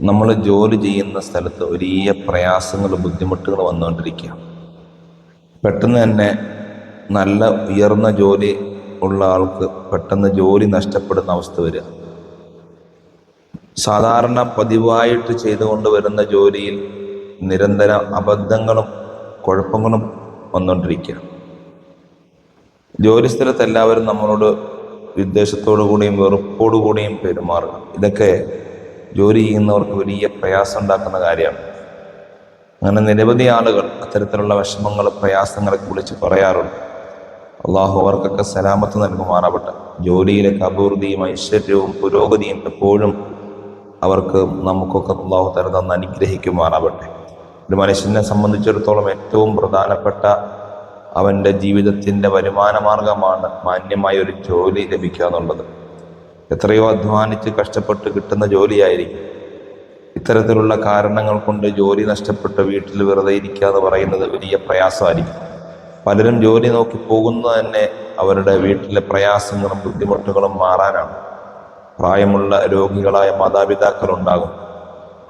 നമ്മൾ ജോലി ചെയ്യുന്ന സ്ഥലത്ത് വലിയ പ്രയാസങ്ങൾ ബുദ്ധിമുട്ടുകൾ വന്നുകൊണ്ടിരിക്കുക. പെട്ടെന്ന് തന്നെ നല്ല ഉയർന്ന ജോലി ഉള്ള ആൾക്ക് പെട്ടെന്ന് ജോലി നഷ്ടപ്പെടുന്ന അവസ്ഥ വരിക. സാധാരണ പതിവായിട്ട് ചെയ്തുകൊണ്ട് വരുന്ന ജോലിയിൽ നിരന്തര അബദ്ധങ്ങളും കുഴപ്പങ്ങളും വന്നുകൊണ്ടിരിക്കുക. ജോലി സ്ഥലത്ത് എല്ലാവരും നമ്മളോട് വിദ്വേഷത്തോടു കൂടിയും വെറുപ്പോടു കൂടിയും പെരുമാറുക. ഇതൊക്കെ ജോലി ചെയ്യുന്നവർക്ക് വലിയ പ്രയാസം ഉണ്ടാക്കുന്ന കാര്യമാണ്. അങ്ങനെ നിരവധി ആളുകൾ അത്തരത്തിലുള്ള വിഷമങ്ങൾ പ്രയാസങ്ങളെ കുറിച്ച് പറയാറുണ്ട്. അള്ളാഹു അവർക്കൊക്കെ സലാമത്ത് നൽകുമാറാവട്ടെ. ജോലിയിലെ അഭിവൃദ്ധിയും ഐശ്വര്യവും പുരോഗതിയും എപ്പോഴും അവർക്ക് നമുക്കൊക്കെ അള്ളാഹു തല തന്ന് അനുഗ്രഹിക്കുമാറാവട്ടെ. ഒരു മനുഷ്യനെ സംബന്ധിച്ചിടത്തോളം ഏറ്റവും പ്രധാനപ്പെട്ട അവന്റെ ജീവിതത്തിന്റെ വരുമാന മാർഗമാണ് മാന്യമായ ഒരു ജോലി ലഭിക്കുക എന്നുള്ളത്. എത്രയോ അധ്വാനിച്ച് കഷ്ടപ്പെട്ട് കിട്ടുന്ന ജോലിയായിരിക്കും. ഇത്തരത്തിലുള്ള കാരണങ്ങൾ കൊണ്ട് ജോലി നഷ്ടപ്പെട്ട് വീട്ടിൽ വെറുതെ ഇരിക്കുക എന്ന് പറയുന്നത് വലിയ പ്രയാസമായിരിക്കും. പലരും ജോലി നോക്കി പോകുന്നത് തന്നെ അവരുടെ വീട്ടിലെ പ്രയാസങ്ങളും ബുദ്ധിമുട്ടുകളും മാറാനാണ്. പ്രായമുള്ള രോഗികളായ മാതാപിതാക്കൾ ഉണ്ടാകും.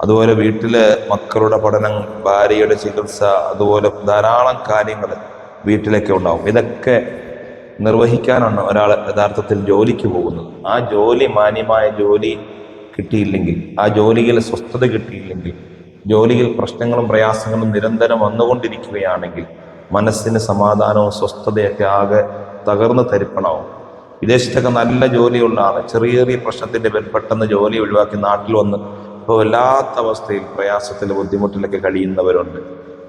അതുപോലെ വീട്ടിലെ മക്കളുടെ പഠനം ഭാര്യയുടെ ചികിത്സ അതുപോലെ ധാരാളം കാര്യങ്ങൾ വീട്ടിലൊക്കെ ഉണ്ടാകും. ഇതൊക്കെ നിർവഹിക്കാനാണ് ഒരാൾ യഥാർത്ഥത്തിൽ ജോലിക്ക് പോകുന്നത്. ആ ജോലി മാന്യമായ ജോലി കിട്ടിയില്ലെങ്കിൽ ആ ജോലിയിൽ സ്വസ്ഥത കിട്ടിയില്ലെങ്കിൽ ജോലിയിൽ പ്രശ്നങ്ങളും പ്രയാസങ്ങളും നിരന്തരം വന്നുകൊണ്ടിരിക്കുകയാണെങ്കിൽ മനസ്സിന് സമാധാനവും സ്വസ്ഥതയൊക്കെ ആകെ തകർന്ന് തരിപ്പണവും വിദേശത്തൊക്കെ നല്ല ജോലിയുള്ള ആണ് ചെറിയ ചെറിയ പ്രശ്നത്തിന്റെ പേരിൽ പെട്ടെന്ന് ജോലി ഒഴിവാക്കി നാട്ടിൽ വന്ന് ഇപ്പോൾ വല്ലാത്ത അവസ്ഥയിൽ പ്രയാസത്തിൽ ബുദ്ധിമുട്ടിലൊക്കെ കഴിയുന്നവരുണ്ട്.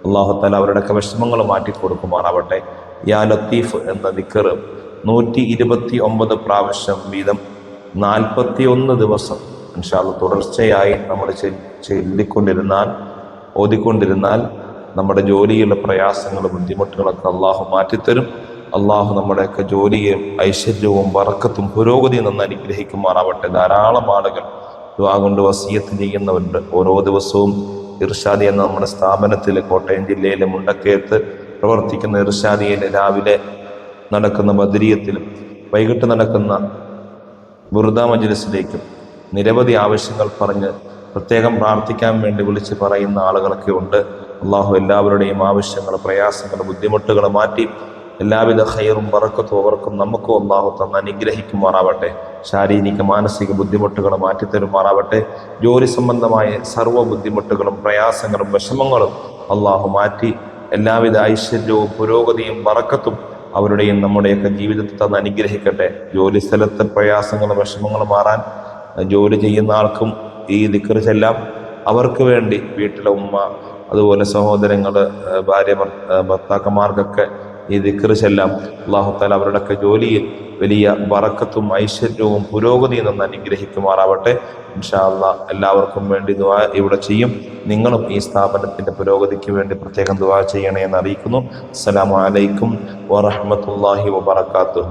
അള്ളാഹുത്താല അവരുടെയൊക്കെ വിഷമങ്ങൾ മാറ്റി കൊടുക്കുമാറാവട്ടെ യാ ലത്തീഫ് എന്ന ദിക്കർ നൂറ്റി ഇരുപത്തി ഒമ്പത് പ്രാവശ്യം വീതം നാൽപ്പത്തി ഒന്ന് ദിവസം ഇൻഷാൽ തുടർച്ചയായി നമ്മൾ ചൊല്ലിക്കൊണ്ടിരുന്നാൽ ഓതിക്കൊണ്ടിരുന്നാൽ നമ്മുടെ ജോലിയിലെ പ്രയാസങ്ങളും ബുദ്ധിമുട്ടുകളൊക്കെ അള്ളാഹു മാറ്റിത്തരും. അള്ളാഹു നമ്മുടെയൊക്കെ ജോലിയും ഐശ്വര്യവും വറക്കത്തും പുരോഗതിയും നിന്ന് അനുഗ്രഹിക്കുമാറാവട്ടെ. ധാരാളം ആളുകൾ ദുആ കൊണ്ട് വസീയത്ത് ചെയ്യുന്നവരുണ്ട്. ഓരോ ദിവസവും ഇർഷാദി എന്ന നമ്മുടെ സ്ഥാപനത്തിൽ കോട്ടയം ജില്ലയിലെ മുണ്ടക്കയത്ത് പ്രവർത്തിക്കുന്ന ഇർഷാദിയിൽ രാവിലെ നടക്കുന്ന ബദരീയത്തിലും വൈകിട്ട് നടക്കുന്ന ബുറുദ മജ്ലിസിലേക്കും നിരവധി ആവശ്യങ്ങൾ പറഞ്ഞ് പ്രത്യേകം പ്രാർത്ഥിക്കാൻ വേണ്ടി വിളിച്ച് പറയുന്ന ആളുകളൊക്കെ ഉണ്ട്. അള്ളാഹു എല്ലാവരുടെയും ആവശ്യങ്ങൾ പ്രയാസങ്ങൾ ബുദ്ധിമുട്ടുകൾ മാറ്റി എല്ലാവിധ ഹൈറും പറക്കത്തും അവർക്കും നമുക്കും അള്ളാഹു തന്നെ അനുഗ്രഹിക്കുമാറാവട്ടെ. ശാരീരിക മാനസിക ബുദ്ധിമുട്ടുകൾ മാറ്റിത്തരുമാറാവട്ടെ. ജോലി സംബന്ധമായ സർവ ബുദ്ധിമുട്ടുകളും പ്രയാസങ്ങളും വിഷമങ്ങളും അള്ളാഹു മാറ്റി എല്ലാവിധ ഐശ്വര്യവും പുരോഗതിയും വറക്കത്തും അവരുടെയും നമ്മുടെയൊക്കെ ജീവിതത്തിൽ തന്ന് അനുഗ്രഹിക്കട്ടെ. ജോലി സ്ഥലത്തെ പ്രയാസങ്ങളും വിഷമങ്ങളും മാറാൻ ജോലി ചെയ്യുന്ന ആൾക്കും ഈ ദിക്കറ് ചെല്ലാം. അവർക്ക് വേണ്ടി വീട്ടിലെ ഉമ്മ അതുപോലെ സഹോദരങ്ങൾ ഭാര്യ ഭർത്താക്കന്മാർക്കൊക്കെ ഈ ദിക്കറ് ചെല്ലാം അള്ളാഹുത്താല അവരുടെയൊക്കെ ജോലിയിൽ വലിയ വറക്കത്തും ഐശ്വര്യവും പുരോഗതിയും നിന്ന് അനുഗ്രഹിക്കുമാറാവട്ടെ. ഇൻഷാല്ല എല്ലാവർക്കും വേണ്ടി ദുവാ ഇവിടെ ചെയ്യും. നിങ്ങളും ഈ സ്ഥാപനത്തിന്റെ പുരോഗതിക്ക് വേണ്ടി പ്രത്യേകം ദുവാ ചെയ്യണേ എന്ന് അറിയിക്കുന്നു. അസ്സലാമു അലൈക്കും വറഹമത്തല്ലാഹി വബർക്കാത്തു